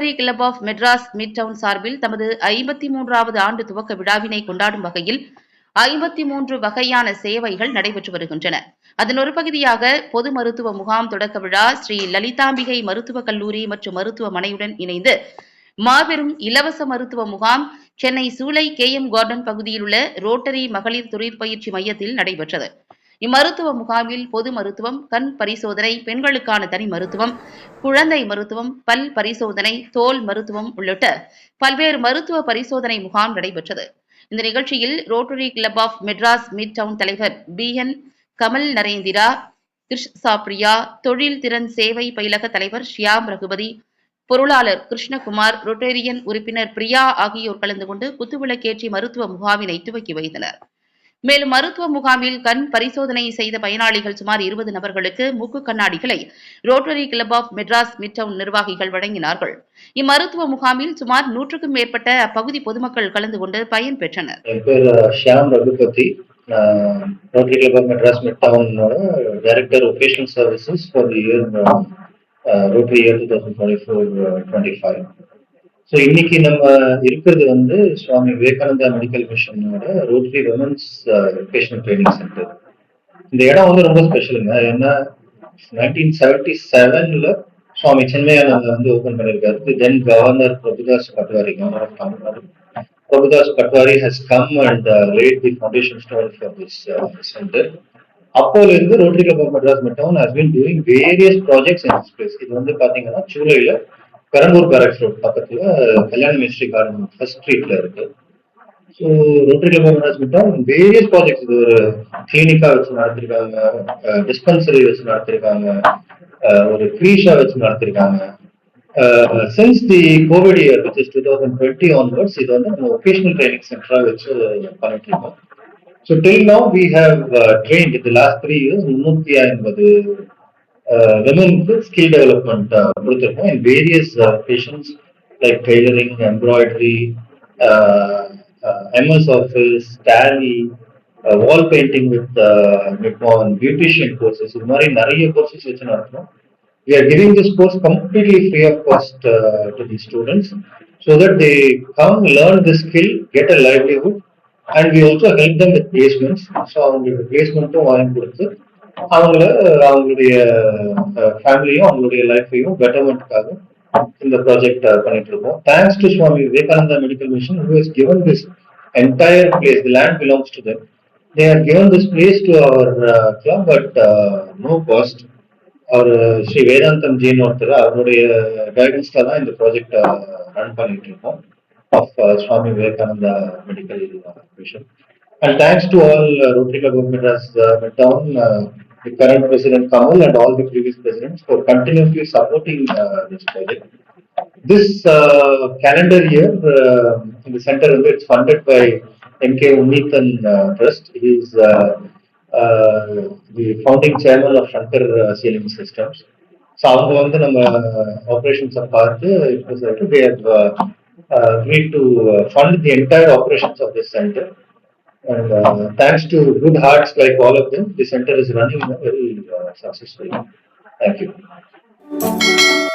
Rotary Club of Madras Midtown சார்பில் தமது ஐம்பத்தி மூன்றாவது ஆண்டு துவக்க விழாவினை கொண்டாடும் வகையில் ஐம்பத்தி மூன்று வகையான சேவைகள் நடைபெற்று வருகின்றன. அதன் ஒரு பகுதியாக பொது மருத்துவ முகாம் தொடக்க விழா ஸ்ரீ லலிதாம்பிகை மருத்துவக் கல்லூரி மற்றும் மருத்துவமனையுடன் இணைந்து மாபெரும் இலவச மருத்துவ முகாம் சென்னை சூளை கே எம் கார்டன் பகுதியில் உள்ள ரோட்டரி மகளிர் தொழிற்பயிற்சி மையத்தில் நடைபெற்றது. இம்மருத்துவ முகாமில் பொது மருத்துவம் கண் பரிசோதனை பெண்களுக்கான தனி மருத்துவம் குழந்தை மருத்துவம் பல் பரிசோதனை தோல் மருத்துவம் உள்ளிட்ட பல்வேறு மருத்துவ பரிசோதனை முகாம் நடைபெற்றது. இந்த நிகழ்ச்சியில் Rotary Club of Madras Midtown தலைவர் பி என் கமல் நரேந்திரா கிருஷ் சாப்ரியா தொழில் திறன் சேவை பயிலக தலைவர் ஷியாம் ரகுபதி பொருளாளர் கிருஷ்ணகுமார் ரொட்டேரியன் உறுப்பினர் பிரியா ஆகியோர் கலந்து கொண்டு குத்துவிளக்கேற்றி மருத்துவ முகாமினை துவக்கி வைத்தனர். மேலும் மருத்துவ முகாமில் கண் பரிசோதனை செய்த பயனாளிகள் சுமார் இருபது நபர்களுக்கு மூக்கு கண்ணாடிகளை Rotary Club of Madras Midtown நிர்வாகிகள் வழங்கினார்கள். இம்மருத்துவ முகாமில் சுமார் நூற்றுக்கும் மேற்பட்ட அப்பகுதி பொதுமக்கள் கலந்து கொண்டு பயன்பெற்றனர் Shyam Raghupathi. Rotary Club of Madras mid டவுனோட director vocational services for the year Rotary year two thousand twenty four twenty five so இன்னைக்கு நம்ம இருக்கிறது வந்து Swami Vivekananda medical மிஷனோட Rotary women's educational training centre இந்த இடம் வந்து ரொம்ப ஸ்பெஷலுங்க ஏன்னா நைன்டீன் செவன்டி செவன்ல சுவாமி சென்மையானந்த வந்து ஓபன் பண்ணியிருக்காரு. Then governor Prabhudas Patwari governor of Tamil Nadu Prabhudas Patwari has come and laid the foundation stone for this centre அப்போல இருந்து ரோட்டரி கிளப் ஆஃப் மெட்ராஸ் மட்டும் has been doing various projects in this place இது வந்து பாத்தீங்கன்னா ஜூலைல Perambur பேரக்ஸ் road பக்கத்துல கல்யாண mystery garden first ஸ்ட்ரீட்ல இருக்கு. So Rotary Club of various projects இது ஒரு கிளினிக்கா வச்சு நடத்திருக்காங்க டிஸ்பென்சரி வச்சு நடத்திருக்காங்க ஒரு க்ரீஷா வச்சு நடத்திருக்காங்க. Since the COVID year which is two thousand twenty onwards இது வந்து நம்ம ஒகேஷனல் ட்ரைனிங் சென்டராக வச்சு பண்ணிட்டு இருக்கோம் so till now we have trained இந்த லாஸ்ட் த்ரீ இயர்ஸ் முன்னூத்தி ஐம்பது விமனுக்கு ஸ்கில் டெவலப்மெண்ட் கொடுத்துருக்கோம் in various fashions like tailoring embroidery MS Office Tally wall painting with Nippon beautician courses இது மாதிரி நிறைய கோர்சஸ் வச்சு நடத்தணும் we are giving this course completely free of cost uh, to the students so that they come learn the skill get a livelihood and we also help them with placements so அவங்களுக்கு பிளேஸ்மெண்ட்டும் வாங்கி கொடுத்து அவங்கள அவங்களுடைய ஃபேமிலியும் அவங்களுடைய லைஃபையும் பெட்டர்மெண்ட்காக இந்த project பண்ணிட்டு இருக்கோம் thanks to Swami Vivekananda medical mission who is given this entire place the land belongs to them they are given this place to our uh, but no cost அவர் ஸ்ரீ வேதாந்தம் ஜின்னு ஒருத்தர் அவருடைய கைடன்ஸ்ல தான் இந்த ப்ராஜெக்ட் ரன் பண்ணிட்டு இருக்கோம் of Swami Vivekananda medical mission And thanks to all Rotary Club of Madras Midtown the current president Kamal and all the previous presidents for continuously supporting this project this calendar year இந்த centre வந்து it's funded by M K Unnithan trust is the founding chairman of Sankar sealing systems so அவங்க வந்து நம்ம ஆப்ரேஷன்ஸை பார்த்து இப்போ சொல்லிட்டு தே agreed to uh, fund the entire operations of this center. And uh, thanks to good hearts like all of them, the center is running very uh, successfully. Thank you.